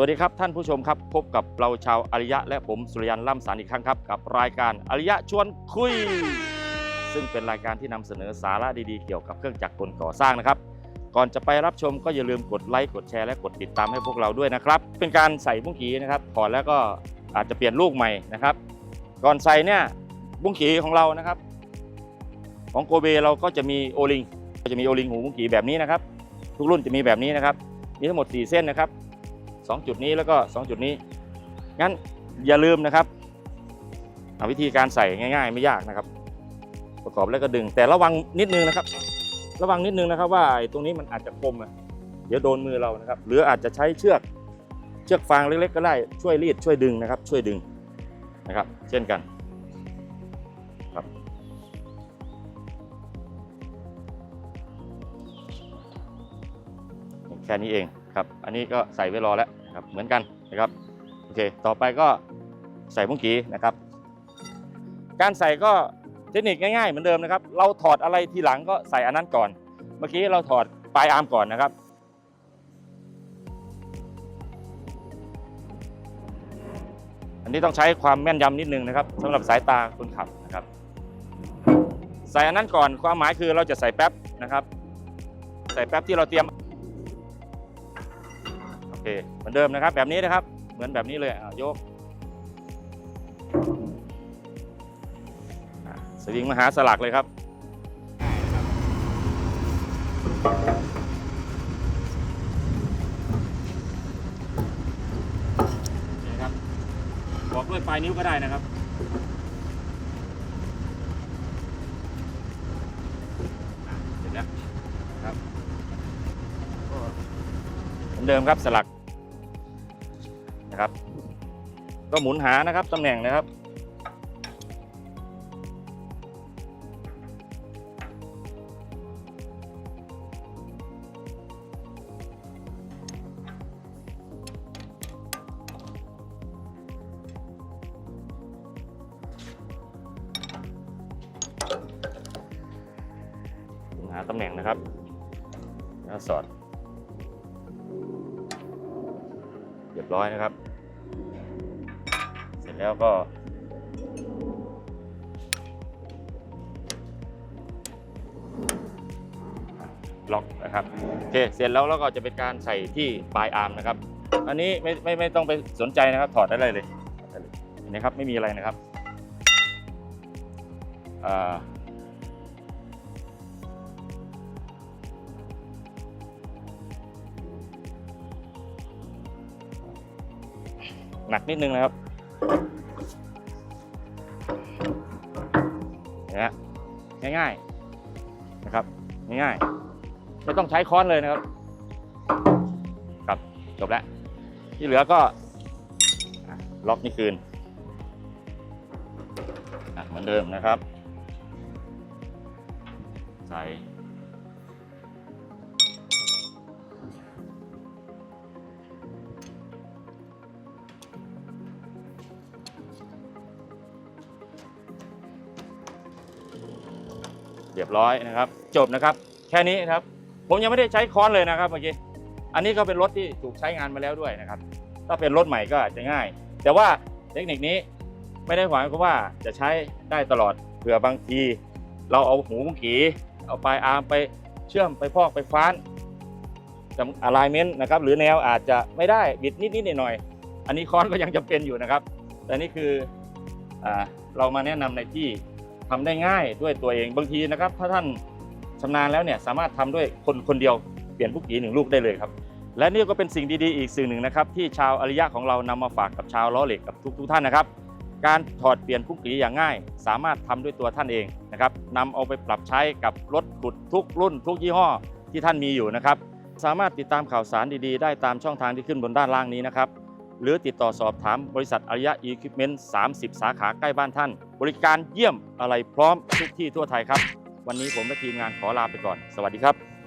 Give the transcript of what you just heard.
วัสดีครับท่านผู้ชมครับ พบกับเราชาวอริยะ และผมสุริยันล่ำสารอีกครั้งครับกับรายการอริยะชวนคุย ซึ่งเป็นรายการที่นำเสนอสาระดีๆเกี่ยวกับเครื่องจักรกลก่อสร้างนะครับ ก่อนจะไปรับชมก็อย่าลืมกดไลค์กดแชร์และกดติดตามให้พวกเราด้วยนะครับ เป็นการใส่บุ้งกีนะครับถอดแล้วก็อาจจะเปลี่ยนลูกใหม่นะครับ ก่อนใส่เนี่ยบุ้งกีของเรานะครับ ของโกเบเราก็จะมีโอลิงก็จะมีโอลิงหูบุ้งกีแบบนี้นะครับ ทุกรุ่นจะมีแบบนี้นะครับมีทั้งหมด 4 เส้นนะครับ 2 จุดนี้แล้วก็ 2 จุดนี้ งั้นอย่าลืมนะครับวิธีการใส่ง่าย ๆ ไม่ยากนะครับ ประกอบแล้วก็ดึง แต่ระวังนิดนึงนะครับ ระวังนิดนึงนะครับ ว่าตรงนี้มันอาจจะคมอะเดี๋ยวโดนมือเรานะครับ หรืออาจจะใช้เชือกเชือกฟางเล็กๆ ก็ได้ช่วยรีดช่วยดึงนะครับ ช่วยดึงนะครับ เช่นกันครับแค่นี้เอง ครับ อันนี้ก็ใส่ไว้รอแล้วนะครับเหมือนกันนะครับโอเค ต่อไปก็ใส่บุ้งกีนะครับ การใส่ก็เทคนิคง่ายๆเหมือนเดิมนะครับ เราถอดอะไรทีหลังก็ใส่อันนั้นก่อน เมื่อกี้เราถอดปลายอาร์มก่อนนะครับอันนี้ต้องใช้ความแม่นยำนิดนึงนะครับสำหรับสายตาคนขับนะครับ ใส่อันนั้นก่อนความหมายคือเราจะใส่แป๊บนะครับ ใส่แป๊บที่เราเตรียม เคเหมือนเดิมนะครับ แบบนี้นะครับ เหมือนแบบนี้เลยอะยกสวิงมหาสลักเลยครับนี่ครับบอกด้วยปลายนิ้วก็ได้นะครับ อะเสร็จแล้วนะครับก็ เดิมครับสลักนะครับ ก็หมุนหานะครับตำแหน่งนะครับ หาตำแหน่งนะครับแล้วสอด รียบร้อยนะครับ เสร็จแล้วก็ ล็อกนะครับโอเคเสร็จแล้วเราก็จะเป็นการใส่ที่ปลายอาร์มนะครับ อันนี้ไม่ไม่ไม่ต้องไปสนใจนะครับ ถอดได้เลยเลยนไหมครับไม่มีอะไรนะครับ หนักนิดนึงนะครับเนี่ยง่ายๆนะครับง่ายๆไม่ต้องใช้ค้อนเลยนะครับครับจบแล้วที่เหลือก็ล็อกนี่คืนเหมือนเดิมนะครับ ใส่ เรียบร้อยนะครับ จบนะครับ แค่นี้นะครับ ผมยังไม่ได้ใช้ค้อนเลยนะครับเมื่อกี้อันนี้ก็เป็นรถที่ถูกใช้งานมาแล้วด้วยนะครับ ถ้าเป็นรถใหม่ก็อาจจะง่าย แต่ว่าเทคนิคนี้ไม่ได้หมายความว่าจะใช้ได้ตลอดเผื่อบางที เราเอาหูมุงกีเอาปลายอาร์มไปเชื่อมไปพอกไปฟ้านจำอะไลเมนต์นะครับหรือแนวอาจจะไม่ได้บิดนิดนิดๆหน่อยๆอันนี้ค้อนก็ยังจำเป็นอยู่นะครับ แต่นี่คืออเรามาแนะนำในที่ ทำได้ง่ายด้วยตัวเองบางทีนะครับ ถ้าท่านชำนาญแล้วเนี่ยสามารถทำด้วยคนคนเดียวเปลี่ยนลูกหยีหนึ่งลูกได้เลยครับ และนี่ก็เป็นสิ่งดีๆอีกสิ่งหนึ่งนะครับ ที่ชาวอริยะของเรานำมาฝากกับชาวล้อเหล็กกับทุกๆท่านนะครับ การถอดเปลี่ยนพุกหลีอย่างง่าย สามารถทำด้วยตัวท่านเองนะครับนำเอาไปปรับใช้กับรถขุดทุกรุ่น ทุกยี่ห้อที่ท่านมีอยู่นะครับ สามารถติดตามข่าวสารดีๆ ได้ตามช่องทางที่ขึ้นบนด้านล่างนี้นะครับ หรือติดต่อสอบถามบริษัทอริยะอีควิปเมนต์30 สาขาใกล้บ้านท่าน บริการเยี่ยมอะไรพร้อมทุกที่ทั่วไทยครับ วันนี้ผมและทีมงานขอลาไปก่อน สวัสดีครับ